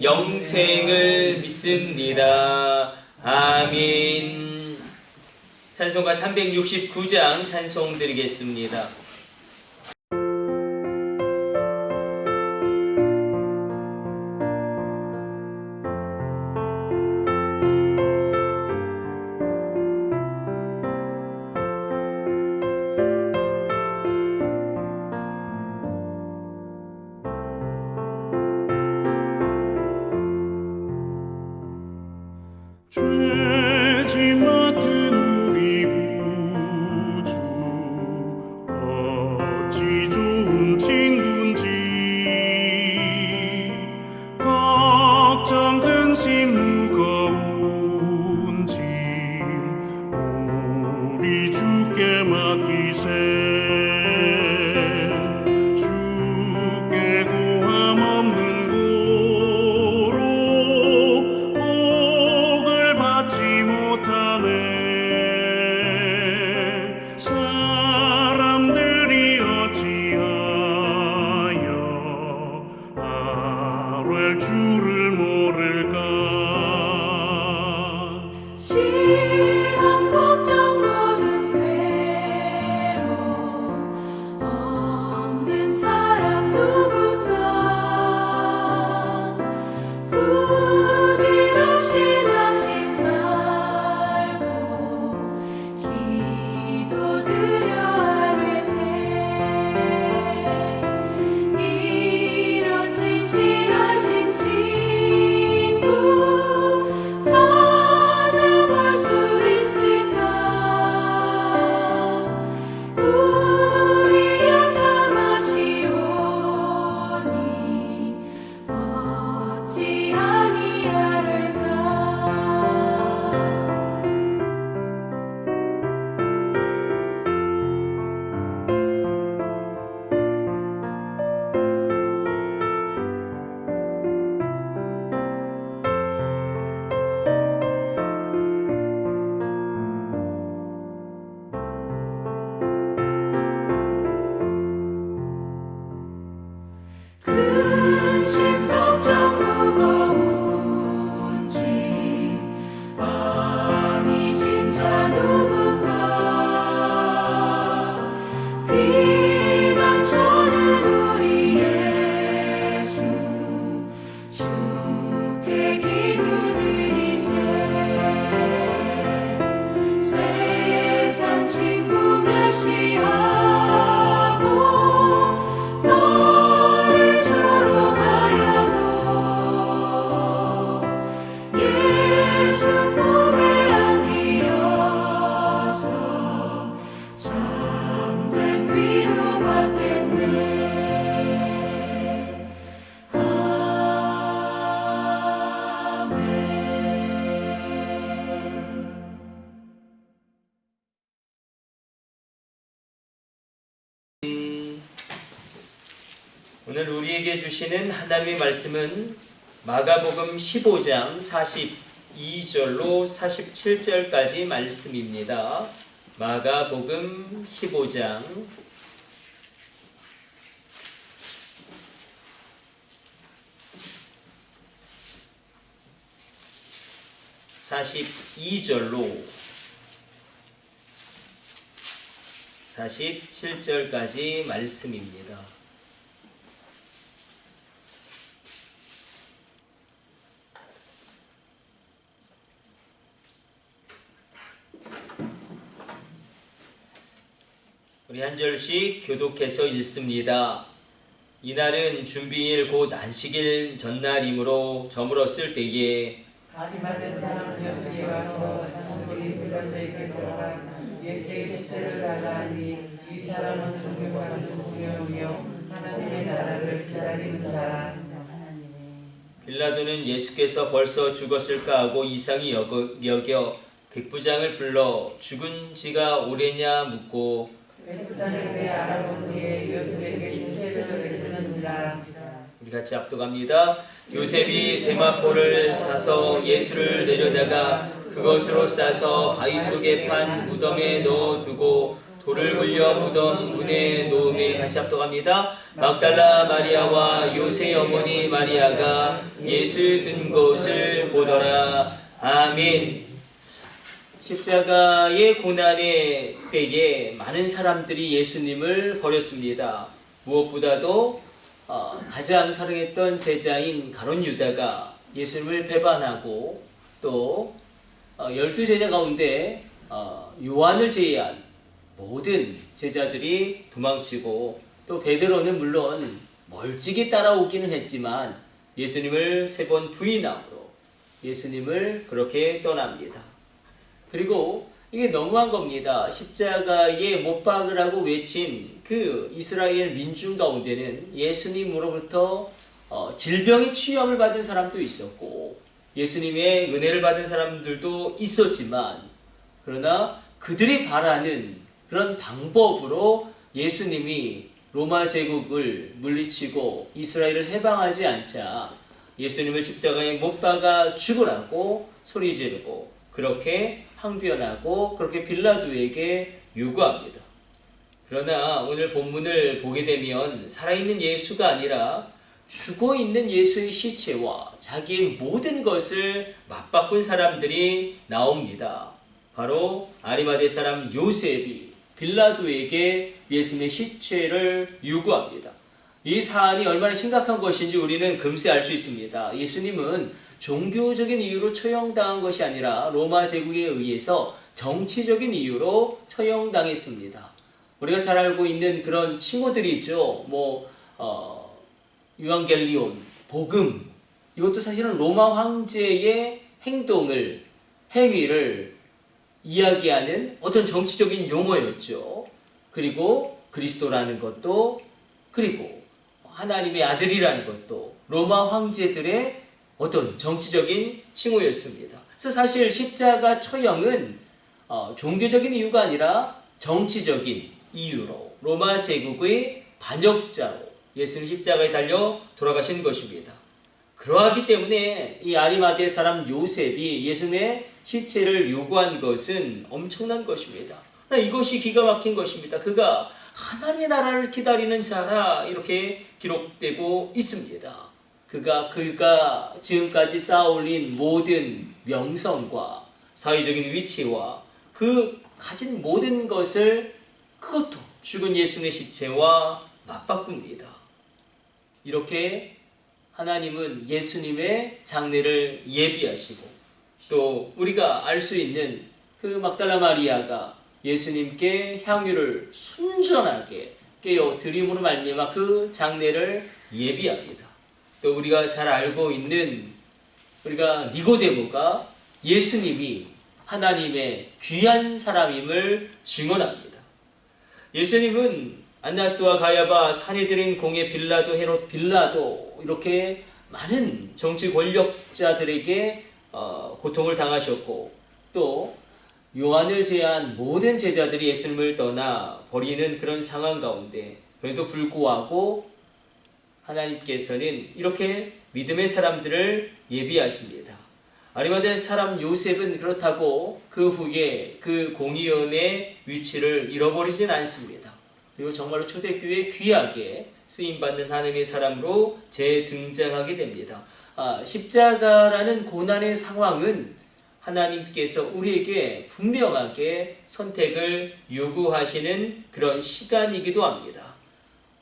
영생을 믿습니다. 아멘. 찬송가 369장 찬송 드리겠습니다. 시 주시는 하나님의 말씀은 마가복음 15장 42절로 47절까지 말씀입니다. 마가복음 15장 42절로 47절까지 말씀입니다. 한 절씩 교독해서 읽습니다. 이날은 준비일 곧 안식일 전날이므로 때에 나라를 기다리는 사람 빌라도는 예수께서 벌써 죽었을까 하고 이상히 여겨 백부장을 불러 죽은 지가 오래냐 묻고 백부장에 대해 알아본 후에 요셉에게 신세를 베푸는지라 우리 같이 압도갑니다. 요셉이 세마포를 사서 예수를 내려다가 그것으로 싸서 바위 속에 판 무덤에 넣어두고 돌을 굴려 무덤 문에 놓음에 같이 압도갑니다. 막달라 마리아와 요새 어머니 마리아가 예수 둔 곳을 보더라. 아멘. 십자가의 고난의 때에 많은 사람들이 예수님을 버렸습니다. 무엇보다도 어, 가장 사랑했던 제자인 가론 유다가 예수님을 배반하고 또 어, 열두 제자 가운데 어, 요한을 제외한 모든 제자들이 도망치고 또 베드로는 물론 멀찍이 따라오기는 했지만 예수님을 세 번 부인함으로 예수님을 그렇게 떠납니다. 그리고 이게 너무한 겁니다. 십자가에 못 박으라고 외친 그 이스라엘 민중 가운데는 예수님으로부터 어, 질병의 치유함을 받은 사람도 있었고 예수님의 은혜를 받은 사람들도 있었지만 그러나 그들이 바라는 그런 방법으로 예수님이 로마 제국을 물리치고 이스라엘을 해방하지 않자 예수님을 십자가에 못 박아 죽으라고 소리 지르고 그렇게 항변하고 그렇게 빌라도에게 요구합니다. 그러나 오늘 본문을 보게 되면 살아있는 예수가 아니라 죽어 있는 예수의 시체와 자기의 모든 것을 맞바꾼 사람들이 나옵니다. 바로 아리마대 사람 요셉이 빌라도에게 예수님의 시체를 요구합니다. 이 사안이 얼마나 심각한 것인지 우리는 금세 알 수 있습니다. 예수님은 종교적인 이유로 처형당한 것이 아니라 로마 제국에 의해서 정치적인 이유로 처형당했습니다. 우리가 잘 알고 있는 그런 칭호들이 있죠. 뭐 어, 유앙겔리온, 복음 이것도 사실은 로마 황제의 행동을 행위를 이야기하는 어떤 정치적인 용어였죠. 그리고 그리스도라는 것도 그리고 하나님의 아들이라는 것도 로마 황제들의 어떤 정치적인 칭호였습니다. 그래서 사실 십자가 처형은 어, 종교적인 이유가 아니라 정치적인 이유로 로마 제국의 반역자로 예수님 십자가에 달려 돌아가신 것입니다. 그러하기 때문에 이 아리마대 사람 요셉이 예수님의 시체를 요구한 것은 엄청난 것입니다. 이것이 기가 막힌 것입니다. 그가 하나님의 나라를 기다리는 자라 이렇게 기록되고 있습니다. 그가 그가 지금까지 쌓아올린 모든 명성과 사회적인 위치와 그 가진 모든 것을 그것도 죽은 예수의 시체와 맞바꿉니다. 이렇게 하나님은 예수님의 장례를 예비하시고 또 우리가 알 수 있는 그 막달라 마리아가 예수님께 향유를 순전하게 깨어 드림으로 말미암아 그 장례를 예비합니다. 또 우리가 잘 알고 있는 우리가 니고데모가 예수님이 하나님의 귀한 사람임을 증언합니다. 예수님은 안나스와 가야바 사내들인 공예 빌라도 헤롯 빌라도 이렇게 많은 정치 권력자들에게 어, 고통을 당하셨고 또 요한을 제한 모든 제자들이 예수님을 떠나 버리는 그런 상황 가운데 그래도 불구하고 하나님께서는 이렇게 믿음의 사람들을 예비하십니다. 아리마대 사람 요셉은 그렇다고 그 후에 그 공의원의 위치를 잃어버리진 않습니다. 그리고 정말로 초대교회 귀하게 쓰임받는 하나님의 사람으로 재등장하게 됩니다. 아, 십자가라는 고난의 상황은 하나님께서 우리에게 분명하게 선택을 요구하시는 그런 시간이기도 합니다.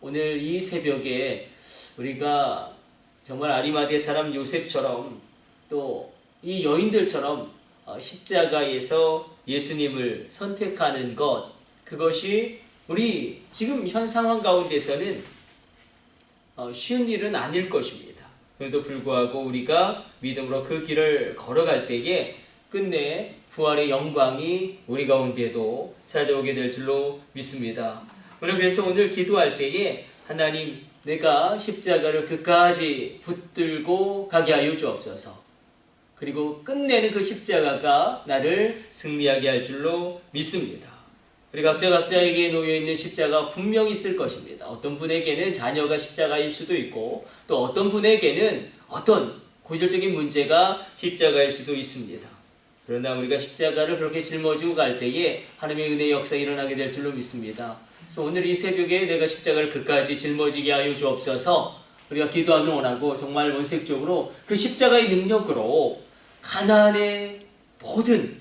오늘 이 새벽에 우리가 정말 아리마대 사람 요셉처럼 또 이 여인들처럼 어, 십자가에서 예수님을 선택하는 것 그것이 우리 지금 현 상황 가운데서는 어, 쉬운 일은 아닐 것입니다. 그래도 불구하고 우리가 믿음으로 그 길을 걸어갈 때에 끝내 부활의 영광이 우리 가운데도 찾아오게 될 줄로 믿습니다. 우리 그래서 오늘 기도할 때에 하나님 내가 십자가를 끝까지 붙들고 가게 하여 주옵소서. 그리고 끝내는 그 십자가가 나를 승리하게 할 줄로 믿습니다. 우리 각자 각자에게 놓여 있는 십자가 분명히 있을 것입니다. 어떤 분에게는 자녀가 십자가일 수도 있고 또 어떤 분에게는 어떤 고질적인 문제가 십자가일 수도 있습니다. 그러나 우리가 십자가를 그렇게 짊어지고 갈 때에 하나님의 은혜의 역사가 일어나게 될 줄로 믿습니다. 그래서 오늘 이 새벽에 내가 십자가를 끝까지 짊어지게 하여 주옵소서 우리가 기도하기를 원하고 정말 원색적으로 그 십자가의 능력으로 가난의 모든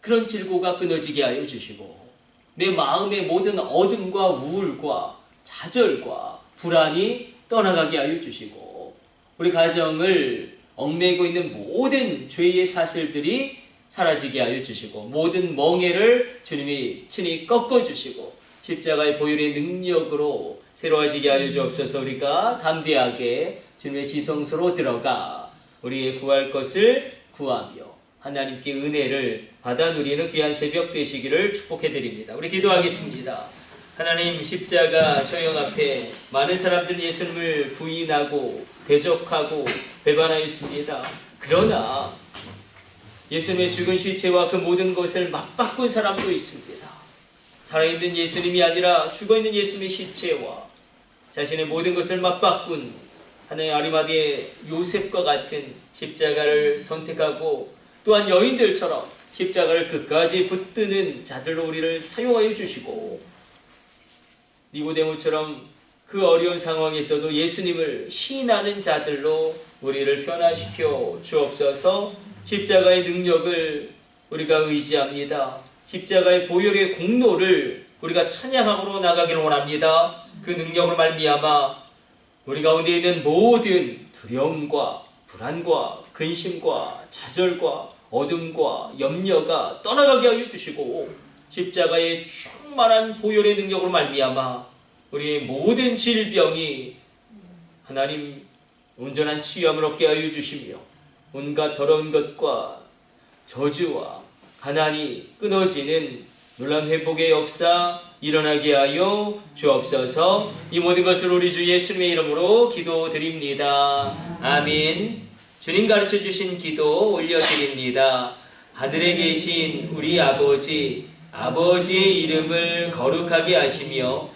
그런 질고가 끊어지게 하여 주시고 내 마음의 모든 어둠과 우울과 좌절과 불안이 떠나가게 하여 주시고 우리 가정을 얽매고 있는 모든 죄의 사슬들이 사라지게 하여 주시고 모든 멍해를 주님이 친히 꺾어 주시고 십자가의 보혈의 능력으로 새로워지게 하여 주옵소서 우리가 담대하게 주님의 지성소로 들어가 우리의 구할 것을 구하며 하나님께 은혜를 받아 누리는 귀한 새벽 되시기를 축복해 드립니다. 우리 기도하겠습니다. 하나님 십자가 처형 앞에 많은 사람들은 예수님을 부인하고 대적하고 배반하였습니다. 그러나 예수님의 죽은 시체와 그 모든 것을 맞바꾼 사람도 있습니다. 살아있는 예수님이 아니라 죽어있는 예수님의 시체와 자신의 모든 것을 맞바꾼 하나의 아리마디의 요셉과 같은 십자가를 선택하고 또한 여인들처럼 십자가를 끝까지 붙드는 자들로 우리를 사용하여 주시고 니고데모처럼 그 어려운 상황에서도 예수님을 시인하는 자들로 우리를 변화시켜 주옵소서 십자가의 능력을 우리가 의지합니다. 십자가의 보혈의 공로를 우리가 찬양함으로 나가기를 원합니다. 그 능력으로 말미암아 우리 가운데 있는 모든 두려움과 불안과 근심과 좌절과 어둠과 염려가 떠나가게 하여 주시고 십자가의 충만한 보혈의 능력으로 말미암아 우리의 모든 질병이 하나님 온전한 치유함을 얻게 하여 주시며 온갖 더러운 것과 저주와 가난이 끊어지는 놀란 회복의 역사 일어나게 하여 주옵소서 이 모든 것을 우리 주 예수님의 이름으로 기도드립니다. 아멘 주님 가르쳐 주신 기도 올려드립니다. 하늘에 계신 우리 아버지 아버지의 이름을 거룩하게 하시며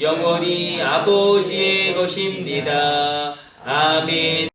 영원히 아버지의 것입니다. 아멘.